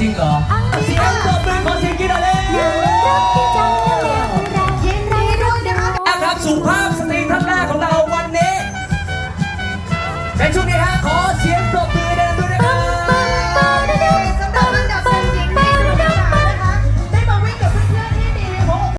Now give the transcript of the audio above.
จริงเหรอเสียงปรบมือขอเสียงกินหน่อยเลยเอาครับสุภาพสตรีท่านแรกของเราวันนี้ในช่วงนี้ฮะขอเสีย